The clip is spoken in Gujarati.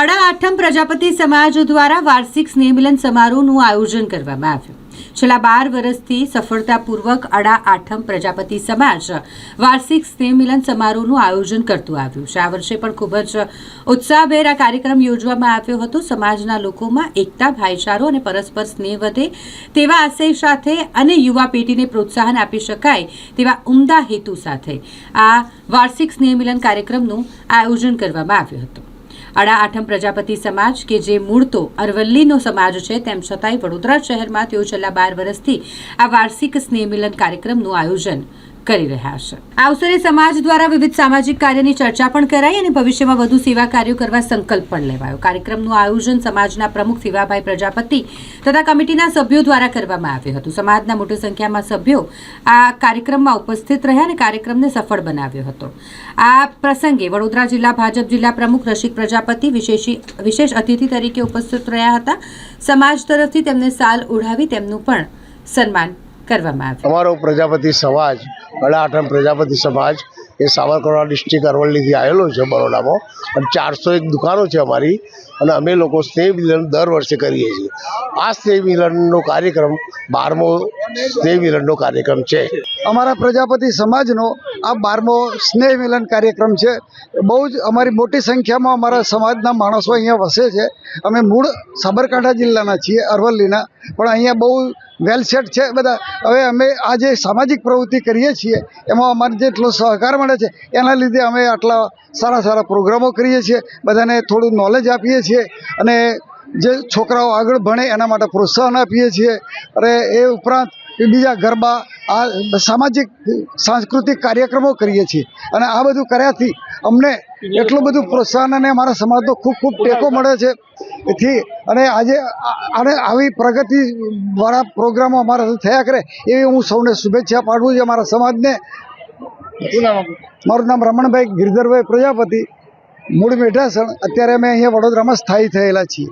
અડા આઠમ પ્રજાપતિ સમાજ દ્વારા વાર્ષિક સ્નેહમિલન સમારોહનું આયોજન કરવામાં આવ્યું. છેલ્લા બાર વર્ષથી સફળતાપૂર્વક અડા આઠમ પ્રજાપતિ સમાજ વાર્ષિક સ્નેહમિલન સમારોહનું આયોજન કરતું આવ્યું છે. આ વર્ષે પણ ખૂબ જ ઉત્સાહભેર આ કાર્યક્રમ યોજવામાં આવ્યો હતો. સમાજના લોકોમાં એકતા, ભાઈચારો અને પરસ્પર સ્નેહ વધે તેવા આશય સાથે અને યુવા પેઢીને પ્રોત્સાહન આપી શકાય તેવા ઉમદા હેતુ સાથે આ વાર્ષિક સ્નેહમિલન કાર્યક્રમનું આયોજન કરવામાં આવ્યું હતું. અડા આઠમ પ્રજાપતિ સમાજ કે જે મૂળ તો અરવલ્લીનો સમાજ છે, તેમ છતાંય વડોદરા શહેરમાં તેઓ છેલ્લા બાર વર્ષથી આ વાર્ષિક સ્નેહ મિલન કાર્યક્રમનું આયોજન કરી રહ્યા છે. આ અવસરે સમાજ દ્વારા વિવિધ સામાજિક કાર્યની ચર્ચા પણ કરાઈ અને ભવિષ્યમાં વધુ સેવા કાર્યો કરવા સંકલ્પ પણ લેવાયો. કાર્યક્રમનું આયોજન સમાજના પ્રમુખ શિવાભાઈ પ્રજાપતિ તથા કમિટીના સભ્યો દ્વારા કરવામાં આવ્યું હતું. સમાજના મોટી સંખ્યામાં સભ્યો આ કાર્યક્રમમાં ઉપસ્થિત રહ્યા અને કાર્યક્રમને સફળ બનાવ્યો હતો. આ પ્રસંગે વડોદરા જિલ્લા ભાજપ જિલ્લા પ્રમુખ રસિક પ્રજાપતિ વિશેષી, વિશેષ અતિથિ તરીકે ઉપસ્થિત રહ્યા હતા. સમાજ તરફથી તેમને સાલ ઓઢાવી તેમનું પણ સન્માન કરવામાં આવ્યું અમારો પ્રજાપતિ સમાજ અડા આઠમ પ્રજાપતિ સમાજ એ સાવરકુંડલા ડિસ્ટ્રિક્ટ અરવલ્લીથી આવેલો છે બરોડામાં અને ચારસો એક દુકાનો છે અમારી અને અમે લોકો સ્નેહ મિલન દર વર્ષે કરીએ છીએ. આ સ્નેહ મિલનનો કાર્યક્રમ બારમો સ્નેહ મિલનનો કાર્યક્રમ છે. અમારા પ્રજાપતિ સમાજનો આ બારમો સ્નેહ મિલન કાર્યક્રમ છે. બહુ જ અમારી મોટી સંખ્યામાં અમારા સમાજના માણસો અહીંયા વસે છે. અમે મૂળ સાબરકાંઠા જિલ્લાના છીએ અરવલ્લીના. પણ અહીંયા બહુ વેલ સેટ છે બધા. હવે અમે આ જે સામાજિક પ્રવૃત્તિ કરીએ છીએ, એમાં અમારે જેટલો સહકાર મળે છે, એના લીધે અમે આટલા સારા સારા પ્રોગ્રામો કરીએ છીએ, બધાને થોડું નોલેજ આપીએ છીએ અને જે છોકરાઓ આગળ ભણે એના માટે પ્રોત્સાહન આપીએ છીએ. અને એ ઉપરાંત બીજા ગરબા આ સામાજિક સાંસ્કૃતિક કાર્યક્રમો કરીએ છીએ. અને આ બધું કર્યાથી અમને એટલું બધું પ્રોત્સાહન અને અમારા સમાજનો ખૂબ ખૂબ ટેકો મળે છે. એથી અને આજે અને આને આવી પ્રગતિ વાળા પ્રોગ્રામો અમારા થયા કરે એવી હું સૌને શુભેચ્છા પાઠવું છું અમારા સમાજને. મારું નામ રમણભાઈ ગિરધરભાઈ પ્રજાપતિ મૂળ મેઢાસણ. અત્યારે અમે અહીંયા વડોદરામાં સ્થાયી થયેલા છીએ.